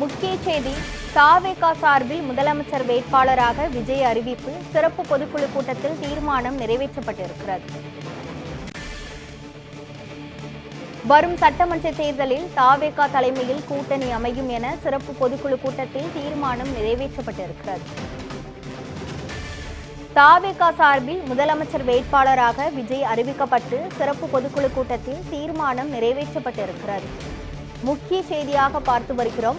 முக்கிய செய்தி தாவேகா சார்பில் முதலமைச்சர் வேட்பாளராக விஜய் அறிவிப்பு சிறப்பு பொதுக்குழு கூட்டத்தில் தீர்மானம் நிறைவேற்றப்பட்டிருக்கிறது. வரும் சட்டமன்ற தேர்தலில் தாவேகா தலைமையில் கூட்டணி அமையும் என சிறப்பு பொதுக்குழு கூட்டத்தில் தீர்மானம் நிறைவேற்றப்பட்டிருக்கிறது. தாவேகா சார்பில் முதலமைச்சர் வேட்பாளராக விஜய் அறிவிக்கப்பட்டு சிறப்பு பொதுக்குழு கூட்டத்தில் தீர்மானம் நிறைவேற்றப்பட்டிருக்கிறது. முக்கிய செய்தியாக பார்த்து வருகிறோம்.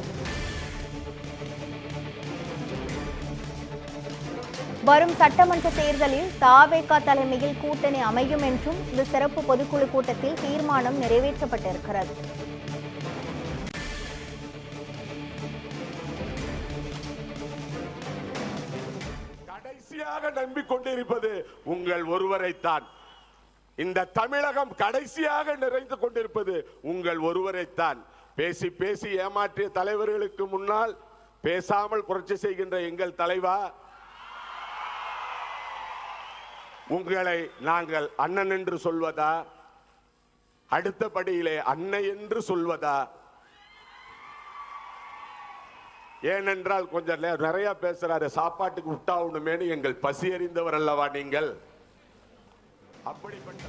வரும் சட்டமன்ற தேர்தலில் தாவேகா தலைமையில் கூட்டணி அமையும் என்றும் இந்த சிறப்பு பொதுக்குழு கூட்டத்தில் தீர்மானம் நிறைவேற்றப்பட்டிருக்கிறது. கடைசியாக நம்பிக்கொண்டிருப்பது உங்கள் ஒருவரைத்தான். இந்த தமிழகம் கடைசியாக நிறைந்து கொண்டிருப்பது உங்கள் ஒருவரைத்தான். பேசி பேசி ஏமாற்றிய தலைவர்களுக்கு முன்னால் பேசாமல் புரட்சி செய்கின்ற எங்கள் தலைவா உங்களை நாங்கள் அண்ணன் என்று சொல்வதா? அடுத்தபடியிலே அன்னை என்று சொல்வதா? ஏனென்றால் கொஞ்சம் நிறைய பேசுறாரு சாப்பாட்டுக்கு விட்டாகணுமேனு எங்கள் பசி அறிந்தவர் அல்லவா நீங்கள்? அப்படிப்பட்ட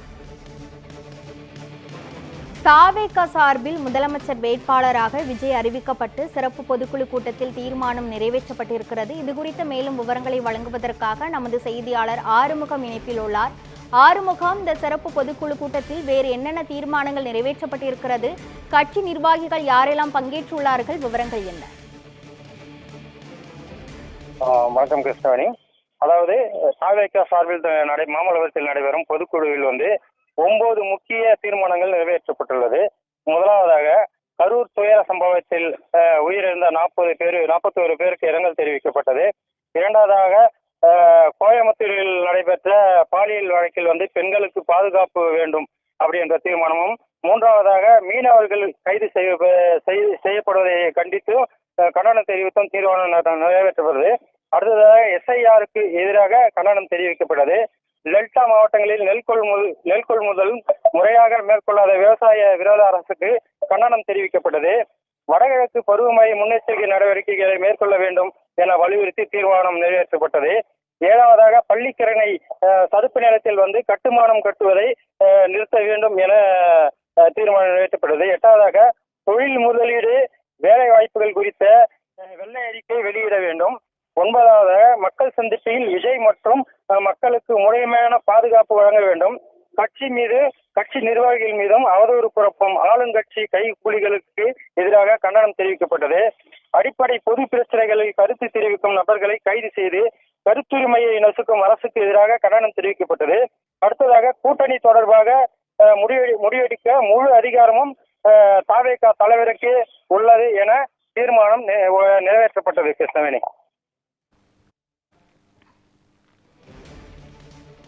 தாவேக சார்பில் முதலமைச்சர் வேட்பாளராக விஜய் அறிவிக்கப்பட்டு சிறப்பு பொதுக்குழு கூட்டத்தில் தீர்மானம் நிறைவேற்றப்பட்டிருக்கிறது. இதுகுறித்த மேலும் விவரங்களை வழங்குவதற்காக நமது செய்தியாளர் ஆறுமுகம் இணைப்பில் உள்ளார். ஆறுமுகம் இந்த சிறப்பு பொதுக்குழு கூட்டத்தில் வேறு என்னென்ன தீர்மானங்கள் நிறைவேற்றப்பட்டிருக்கிறது? கட்சி நிர்வாகிகள் யாரெல்லாம் பங்கேற்றுள்ளார்கள்? விவரங்கள் என்ன? வணக்கம் கிருஷ்ணவேணி. அதாவது தாவேக்கா சார்பில் நடை மாமல்லபுரத்தில் நடைபெறும் பொதுக்குழுவில் வந்து ஒன்பது முக்கிய தீர்மானங்கள் நிறைவேற்றப்பட்டுள்ளது. முதலாவதாக கரூர் துயர சம்பவத்தில் உயிரிழந்த நாற்பது பேர் நாற்பத்தோரு பேருக்கு இரங்கல் தெரிவிக்கப்பட்டது. இரண்டாவதாக கோயம்புத்தூரில் நடைபெற்ற பாலியல் வழக்கில் வந்து பெண்களுக்கு பாதுகாப்பு வேண்டும் அப்படி என்ற தீர்மானமும் மூன்றாவதாக மீனவர்கள் கைது செய்ய செய்- செய்யப்படுவதை கண்டித்து கண்டனம் தெரிவித்தும் தீர்மானம் நிறைவேற்றப்படுது நிறைவேற்றப்பட்டது. அடுத்ததாக எஸ்ஐஆருக்கு எதிராக கண்டனம் தெரிவிக்கப்பட்டது. டெல்டா மாவட்டங்களில் நெல் கொள்முதல் நெல் கொள்முதல் முறையாக மேற்கொள்ளாத விவசாய விரோத அரசுக்கு கண்டனம் தெரிவிக்கப்பட்டது. வடகிழக்கு பருவமழை முன்னெச்சரிக்கை நடவடிக்கைகளை மேற்கொள்ள வேண்டும் என வலியுறுத்தி தீர்மானம் நிறைவேற்றப்பட்டது. ஏழாவதாக பள்ளிக்கரணை சதுப்பு நிலத்தில் வந்து கட்டுமானம் கட்டுவதை நிறுத்த வேண்டும் என தீர்மானம் நிறைவேற்றப்பட்டது. எட்டாவதாக தொழில் முதலீடு வேலை வாய்ப்புகள் குறித்த வெள்ளை அறிக்கை வெளியிட வேண்டும். ஒன்பதாவது மக்கள் சந்திப்பில் விஜய் மற்றும் மக்களுக்கு முறைமையான பாதுகாப்பு வழங்க வேண்டும். கட்சி மீது கட்சி நிர்வாகிகள் மீதும் அவதூறு குழப்பம். ஆளுங்கட்சி கைக்கூலிகளுக்கு எதிராக கண்டனம் தெரிவிக்கப்பட்டது. அடிப்படை பொது பிரச்சனைகளில் கருத்து தெரிவிக்கும் நபர்களை கைது செய்து கருத்துரிமையை நசுக்கும் அரசுக்கு எதிராக கண்டனம் தெரிவிக்கப்பட்டது. அடுத்ததாக கூட்டணி தொடர்பாக முடிவெடி முடிவெடுக்க முழு அதிகாரமும் அஹ், தாவேகா தலைவருக்கு உள்ளது என தீர்மானம் நிறைவேற்றப்பட்டது கிருஷ்ணவேணி.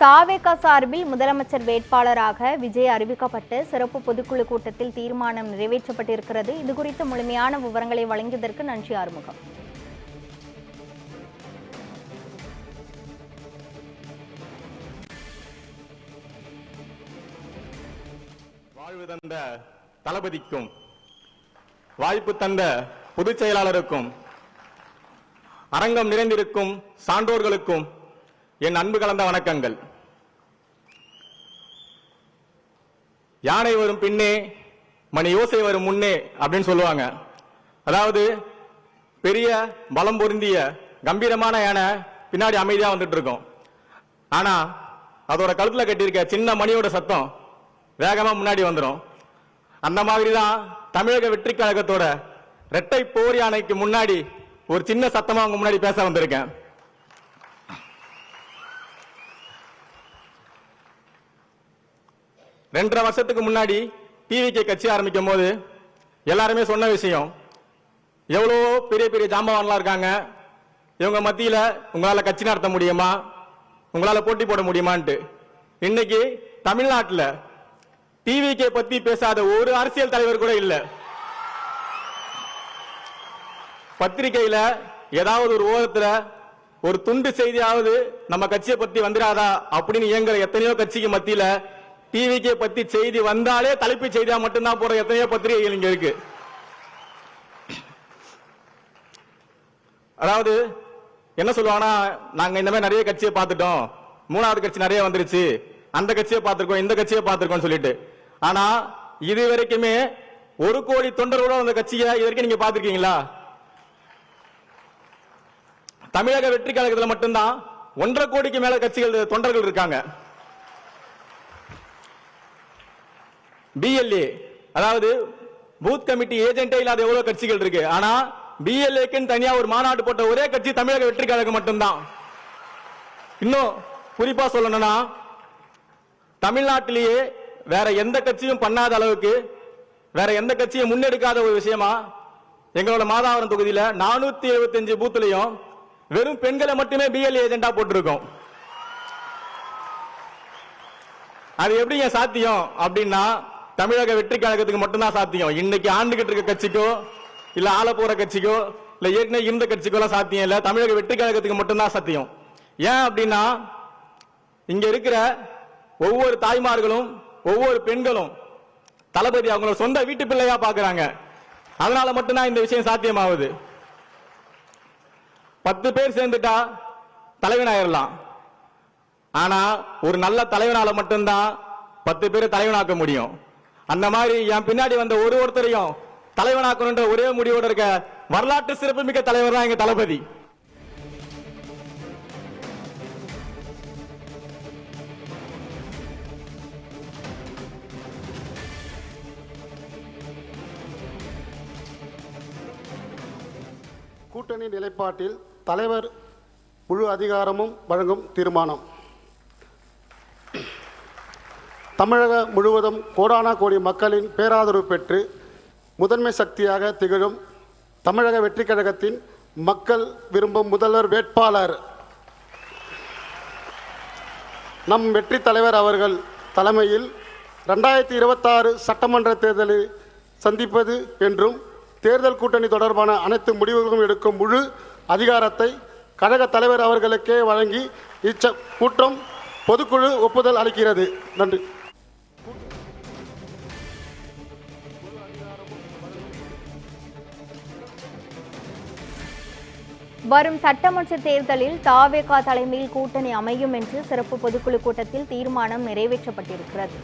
தாவேகா சார்பில் முதலமைச்சர் வேட்பாளராக விஜய் அறிவிக்கப்பட்டு சிறப்பு பொதுக்குழு கூட்டத்தில் தீர்மானம் நிறைவேற்றப்பட்டிருக்கிறது. இது குறித்த முழுமையான விவரங்களை வழங்கியதற்கு நன்றி ஆறுமுகம். வாழ்வு தந்த தளபதிக்கும் வாய்ப்பு தந்த பொதுச் செயலாளருக்கும் அரங்கம் நிறைந்திருக்கும் சான்றோர்களுக்கும் என் அன்பு கலந்த வணக்கங்கள். யானை வரும் பின்னே மணி யோசை வரும் முன்னே அப்படின்னு சொல்லுவாங்க. அதாவது பெரிய பலம் பொருந்திய கம்பீரமான யானை பின்னாடி அமைதியா வந்துட்டு இருக்கும். ஆனா அதோட கழுத்துல கட்டியிருக்க சின்ன மணியோட சத்தம் வேகமா முன்னாடி வந்துடும் அந்த மாதிரி தான் தமிழக வெற்றி கழகத்தோட இரட்டை போர் யானைக்கு முன்னாடி ஒரு சின்ன சத்தமா அவங்க முன்னாடி பேச வந்திருக்கேன். ரெண்டரை வருஷத்துக்கு முன்னாடி டிவிக்கு கட்சி ஆரம்பிக்கும் போது எல்லாருமே சொன்ன விஷயம் எவ்வளோ பெரிய பெரிய ஜாம்பவான்லாம் இருக்காங்க இவங்க மத்தியில் உங்களால் கட்சி நடத்த முடியுமா உங்களால் போட்டி போட முடியுமான்ட்டு. இன்னைக்கு தமிழ்நாட்டில் டிவிகே பற்றி பேசாத ஒரு அரசியல் தலைவர் கூட இல்லை. பத்திரிகையில் ஏதாவது ஒரு ஓரத்தில் ஒரு துண்டு செய்தியாவது நம்ம கட்சியை பற்றி வந்துடாதா அப்படின்னு இயங்குற எத்தனையோ கட்சிக்கு மத்தியில் டிவிக்கே பத்தி செய்தி வந்தாலே தலைப்பு செய்தியா மட்டும்தான் போற எத்தனையோ பத்திரிகைகள் இங்க இருக்கு. அதாவது என்ன சொல்லுவாங்கன்னா நாங்க இந்த மாதிரி நிறைய கட்சியை பார்த்துட்டோம். மூணாவது கட்சி நிறைய வந்துருச்சு. அந்த கட்சியை பார்த்திருக்கோம் இந்த கட்சியை பார்த்திருக்கோம்னு சொல்லிட்டு. ஆனா இது வரைக்குமே ஒரு கோடி தொண்டர்களோட அந்த கட்சியை இது வரைக்கும் நீங்க பார்த்துருக்கீங்களா? தமிழக வெற்றி கழகத்தில் மட்டும்தான் ஒன்றரை கோடிக்கு மேல கட்சிகள் தொண்டர்கள் இருக்காங்க. பிஎல்ஏ அதாவது பூத் கமிட்டி ஏஜென்டே இல்லாத எவ்வளவு கட்சிகள் இருக்கு? ஆனா பிஎல்ஏக்குன்னு தனியா ஒரு மாநாடு போட்ட ஒரே கட்சி தமிழக வெற்றி கழகம் மட்டும்தான். இன்னும் குறிப்பா சொல்லணும்னா தமிழ்நாட்டிலேயே வேற எந்த கட்சியும் பண்ணாத அளவுக்கு வேற எந்த கட்சியும் முன்னெடுக்காத ஒரு விஷயமா எங்களோட மாதாவரம் தொகுதியில நானூத்தி எழுபத்தஞ்சு பூத்துலையும் வெறும் பெண்களை மட்டுமே பிஎல்ஏ ஏஜென்டா போட்டிருக்கோம். அது எப்படிங்க சாத்தியம் அப்படின்னா தமிழக வெற்றி கழகத்துக்கு மட்டும்தான் சாத்தியம். இன்னைக்கு ஆண்டுகிட்டு இருக்க கட்சிக்கோ இல்ல ஆள போற கட்சிக்கோ இல்ல ஏற்கனவே இருந்த கட்சிக்கோ எல்லாம் சாத்தியம் இல்ல. தமிழக வெற்றி கழகத்துக்கு மட்டும்தான் சாத்தியம். ஏன் அப்படின்னா இங்க இருக்கிற ஒவ்வொரு தாய்மார்களும் ஒவ்வொரு பெண்களும் தளபதி அவங்களோட சொந்த வீட்டு பிள்ளையா பாக்குறாங்க. அதனால மட்டும்தான் இந்த விஷயம் சாத்தியமாகுது. பத்து பேர் சேர்ந்துட்டா தலைவன் ஆயிரலாம். ஆனா ஒரு நல்ல தலைவனால மட்டும்தான் பத்து பேரை தலைவனாக்க முடியும். அந்த மாதிரி என் பின்னாடி வந்த ஒரு ஒருத்தரையும் தலைவனாக்கணுன்ற ஒரே முடிவோட இருக்க வரலாற்று சிறப்புமிக்க தலைவர் தான் எங்க தளபதி. கூட்டணி நிலைப்பாட்டில் தலைவர் முழு அதிகாரமும் வழங்கும் தீர்மானம். தமிழக முழுவதும் கோடானா கோடி மக்களின் பேராதரவு பெற்று முதன்மை சக்தியாக திகழும் தமிழக வெற்றி கழகத்தின் மக்கள் விரும்பும் முதல்வர் வேட்பாளர். நம் வெற்றி தலைவர் அவர்கள் தலைமையில் ரெண்டாயிரத்தி இருபத்தாறு சட்டமன்ற தேர்தலை சந்திப்பது என்றும் தேர்தல் கூட்டணி தொடர்பான அனைத்து முடிவுகளும் எடுக்கும் முழு அதிகாரத்தை கழக தலைவர் அவர்களுக்கே வழங்கி இச்ச கூட்டம் பொதுக்குழு ஒப்புதல் அளிக்கிறது. நன்றி. வரும் சட்டமன்ற தேர்தலில் தாவேகா தலைமையில் கூட்டணி அமையும் என்று சிறப்பு பொதுக்குழு கூட்டத்தில் தீர்மானம் நிறைவேற்றப்பட்டிருக்கிறது.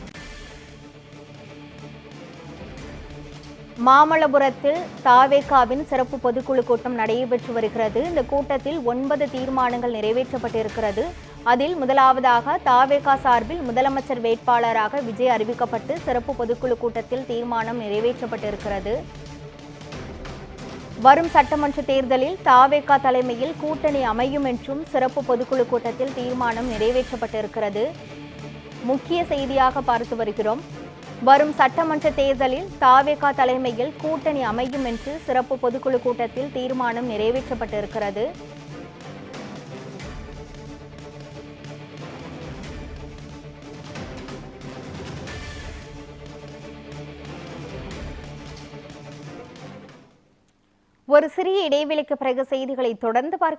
மாமல்லபுரத்தில் தாவேகாவின் சிறப்பு பொதுக்குழு கூட்டம் நடைபெற்று வருகிறது. இந்த கூட்டத்தில் ஒன்பது தீர்மானங்கள் நிறைவேற்றப்பட்டிருக்கிறது. அதில் முதலாவதாக தாவேகா சார்பில் முதலமைச்சர் வேட்பாளராக விஜய் அறிவிக்கப்பட்டு சிறப்பு பொதுக்குழு கூட்டத்தில் தீர்மானம் நிறைவேற்றப்பட்டிருக்கிறது. வரும் சட்டமன்ற தேர்தலில் தாவேகா தலைமையில் கூட்டணி அமையும் என்றும் சிறப்பு பொதுக்குழு கூட்டத்தில் தீர்மானம் நிறைவேற்றப்பட்டிருக்கிறது. முக்கிய செய்தியாக பார்த்து வருகிறோம். வரும் சட்டமன்ற தேர்தலில் தாவேகா தலைமையில் கூட்டணி அமையும் என்று சிறப்பு பொதுக்குழு கூட்டத்தில் தீர்மானம் நிறைவேற்றப்பட்டிருக்கிறது. ஒரு சிறிய இடைவெளிக்கு பிறகு செய்திகளை தொடர்ந்து பார்க்க